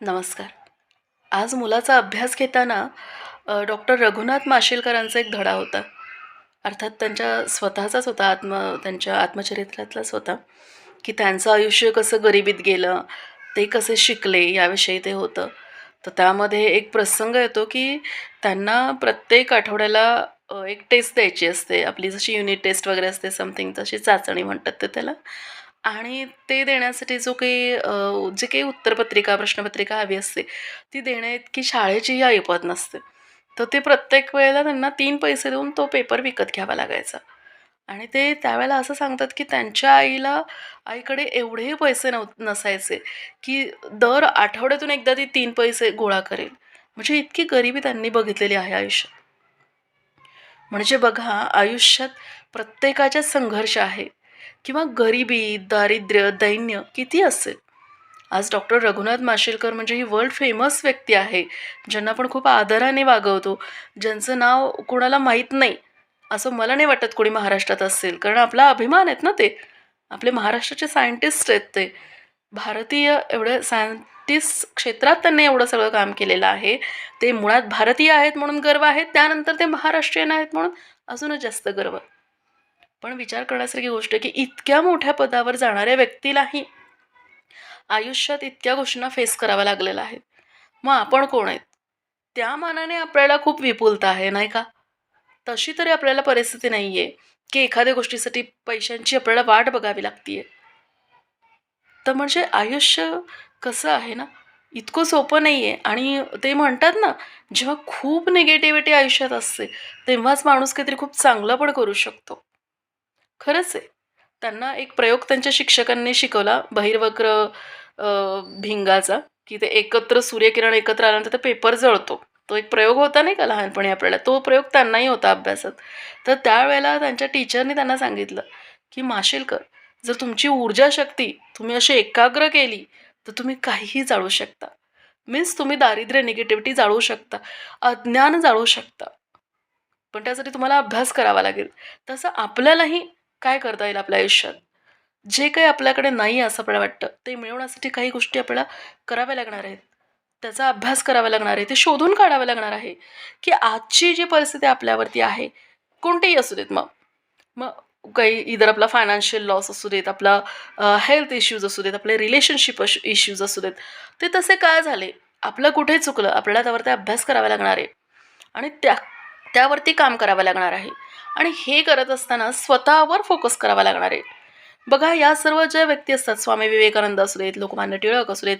नमस्कार. आज मुलाचा अभ्यास घेताना डॉक्टर रघुनाथ माशेलकरांचा एक धडा होता. अर्थात त्यांच्या स्वतःचाच होता आत्म त्यांच्या आत्मचरित्रातलाच होता. की त्यांचं आयुष्य कसं गरिबीत गेलं ते कसे शिकले याविषयी ते होतं. तर त्यामध्ये एक प्रसंग येतो की त्यांना प्रत्येक आठवड्याला एक टेस्ट द्यायची असते. आपली जशी युनिट टेस्ट वगैरे असते समथिंग तशी चाचणी म्हणतात ते त्याला. आणि ते देण्यासाठी जो काही जे काही उत्तरपत्रिका प्रश्नपत्रिका हवी असते ती देण्याइतकी शाळेचीही ऐपत नसते. तर ते प्रत्येक वेळेला त्यांना तीन पैसे देऊन तो पेपर विकत घ्यावा लागायचा. आणि ते त्यावेळेला असं सांगतात की त्यांच्या आईला आईकडे एवढेही पैसे नव नसायचे की दर आठवड्यातून एकदा ती तीन पैसे गोळा करेल. म्हणजे इतकी गरिबी त्यांनी बघितलेली आहे आयुष्यात. म्हणजे बघा आयुष्यात प्रत्येकाच्या संघर्ष आहे. किंवा गरिबी दारिद्र्य दैन्य किती असेल? आज डॉक्टर रघुनाथ माशेलकर म्हणजे ही वर्ल्ड फेमस व्यक्ती आहे ज्यांना आपण खूप आदराने वागवतो ज्यांचं नाव कोणाला माहीत नाही असं मला नाही वाटत कोणी महाराष्ट्रात असेल. कारण आपला अभिमान आहेत ना ते? आपले महाराष्ट्राचे सायंटिस्ट आहेत ते. भारतीय एवढे सायंटिस्ट क्षेत्रात त्यांनी एवढं सगळं काम केलेलं आहे. ते मुळात भारतीय आहेत म्हणून गर्व आहेत त्यानंतर ते महाराष्ट्रीयन आहेत म्हणून अजूनच जास्त गर्व. पण विचार करण्यासारखी गोष्ट आहे की इतक्या मोठ्या पदावर जाणाऱ्या व्यक्तीलाही आयुष्यात इतक्या गोष्टींना फेस कराव्या लागलेल्या आहेत. मग आपण कोण आहेत? त्या मानाने आपल्याला खूप विपुलता आहे नाही का? तशी तरी आपल्याला परिस्थिती नाही आहे की एखाद्या गोष्टीसाठी पैशांची आपल्याला वाट बघावी लागतीये. तर म्हणजे आयुष्य कसं आहे ना? इतकं सोपं नाही आहे आणि ते म्हणतात ना जेव्हा खूप निगेटिव्हिटी आयुष्यात असते तेव्हाच माणूस काहीतरी खूप चांगलं पण करू शकतो. खरंच आहे. त्यांना एक प्रयोग त्यांच्या शिक्षकांनी शिकवला बहिर्वक्र भिंगाचा की ते एकत्र सूर्यकिरण एकत्र आल्यानंतर ते पेपर जळतो. तो एक प्रयोग होता नाही का लहानपणी आपल्याला? तो प्रयोग त्यांनाही होता अभ्यासात. तर त्यावेळेला त्यांच्या टीचरनी त्यांना सांगितलं की माशेलकर जर तुमची ऊर्जा शक्ती तुम्ही अशी एकाग्र केली तर तुम्ही काहीही जाळू शकता. मीन्स तुम्ही दारिद्र्य निगेटिव्हिटी जाळू शकता अज्ञान जाळू शकता. पण त्यासाठी तुम्हाला अभ्यास करावा लागेल. तसं आपल्यालाही काय करता येईल आपल्या आयुष्यात? जे काही आपल्याकडे नाही आहे असं आपल्याला वाटतं ते मिळवण्यासाठी काही गोष्टी आपल्याला कराव्या लागणार आहेत. त्याचा अभ्यास करावा लागणार आहे ते शोधून काढावं लागणार आहे की आजची जी परिस्थिती आपल्यावरती आहे कोणतेही असू देत मग. मग काही इधर आपला फायनान्शियल लॉस असू देत आपला हेल्थ इश्यूज असू देत आपले रिलेशनशिप इश्यूज असू देत ते तसे काय झाले? आपलं कुठे चुकलं? आपल्याला त्यावरती अभ्यास करावा लागणार आहे. आणि त्या त्यावरती काम करावं लागणार आहे. आणि हे करत असताना स्वतःवर फोकस करावा लागणार आहे. बघा या सर्व ज्या व्यक्ती असतात स्वामी विवेकानंद असू देत लोकमान्य टिळक असू देत